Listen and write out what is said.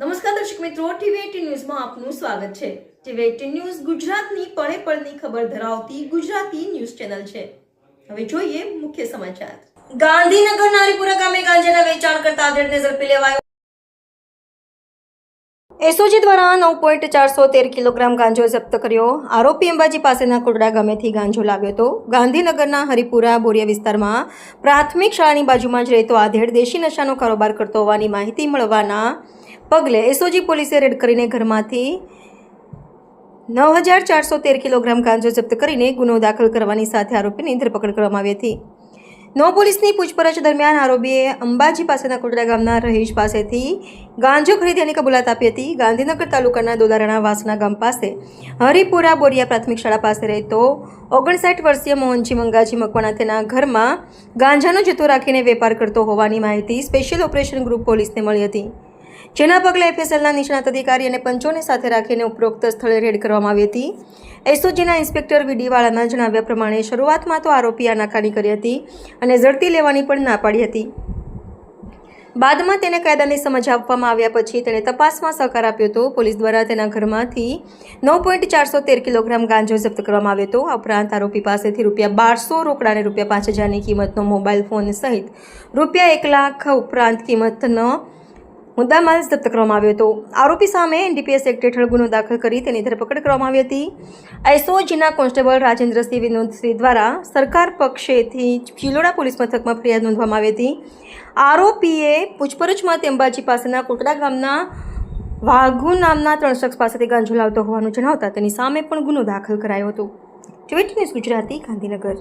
નમસ્કાર દર્શક મિત્રો, ટીવી એટીન ન્યૂઝમાં આપનું સ્વાગત છે. ટીવી એટીન ન્યૂઝ ગુજરાતની પળે પળની ખબર ધરાવતી ગુજરાતી ન્યૂઝ ચેનલ છે. હવે જોઈએ મુખ્ય સમાચાર. ગાંધીનગર નારીપુરા ગામે ગાંજાના વેચાણ કરતા આધેડને ઝડપી લેવાયો એસઓજી દ્વારા નવ પોઈન્ટ ચારસો તેર કિલોગ્રામ ગાંજો જપ્ત કર્યો. આરોપી અંબાજી પાસેના કુરડા ગામેથી ગાંજો લાવ્યો હતો. ગાંધીનગરના હરિપુરા બોરિયા વિસ્તારમાં પ્રાથમિક શાળાની બાજુમાં જ રહેતો આધેડ દેશી નશાનો કારોબાર કરતો હોવાની માહિતી મળવાના પગલે એસઓજી પોલીસે રેડ કરીને ઘરમાંથી નવ હજાર ચારસો તેર કિલોગ્રામ ગાંજો જપ્ત કરીને ગુનો દાખલ કરવાની સાથે આરોપીની ધરપકડ કરવામાં આવી હતી. નો પોલીસની પૂછપરછ દરમિયાન આરોપીએ અંબાજી પાસેના કુટડા ગામના રહીશ પાસેથી ગાંજો ખરીદ્યાની કબૂલાત આપી હતી. ગાંધીનગર તાલુકાના દોલારણા વાસના ગામ પાસે હરિપુરા બોરિયા પ્રાથમિક શાળા પાસે રહેતો ઓગણસાઠ વર્ષીય મોહનજી મંગાજી મકવાણા તેના ઘરમાં ગાંજાનો જથ્થો રાખીને વેપાર કરતો હોવાની માહિતી સ્પેશિયલ ઓપરેશન ગ્રુપ પોલીસને મળી હતી. જેના પગલે એફએસએલના નિષ્ણાત અધિકારી અને પંચોને સાથે રાખીને ઉપરોક્ત સ્થળે રેડ કરવામાં આવી હતી. એસઓજીના ઇન્સ્પેક્ટર વીડીવાળાના જણાવ્યા પ્રમાણે શરૂઆતમાં તો આરોપી આનાકાની કરી હતી અને ઝડપી લેવાની પણ ના પાડી હતી. બાદમાં તેને કાયદાની સમજ આપવામાં આવ્યા પછી તેણે તપાસમાં સહકાર આપ્યો હતો. પોલીસ દ્વારા તેના ઘરમાંથી નવ પોઈન્ટ ચારસો તેર કિલોગ્રામ ગાંજો જપ્ત કરવામાં આવ્યો હતો. આ ઉપરાંત આરોપી પાસેથી રૂપિયા બારસો રોકડા અને રૂપિયા પાંચ હજારની કિંમતનો મોબાઈલ ફોન સહિત રૂપિયા એક લાખ ઉપરાંત કિંમતનો મુદ્દામાલ જપ્ત કરવામાં આવ્યો હતો. આરોપી સામે એનડીપીએસ એક્ટ હેઠળ ગુનો દાખલ કરી તેની ધરપકડ કરવામાં આવી હતી. એસઓજીના કોન્સ્ટેબલ રાજેન્દ્રસિંહ વિનોદસિંહ દ્વારા સરકાર પક્ષેથી ફિલોડા પોલીસ મથકમાં ફરિયાદ નોંધવામાં આવી હતી. આરોપીએ પૂછપરછમાં અંબાજી પાસેના કોટડા ગામના વાઘુ નામના ત્રણ શખ્સ પાસેથી ગાંજો લાવતો હોવાનું જણાવતા તેની સામે પણ ગુનો દાખલ કરાયો હતો. ટ્વેન્ટ ન્યૂઝ ગુજરાતી ગાંધીનગર.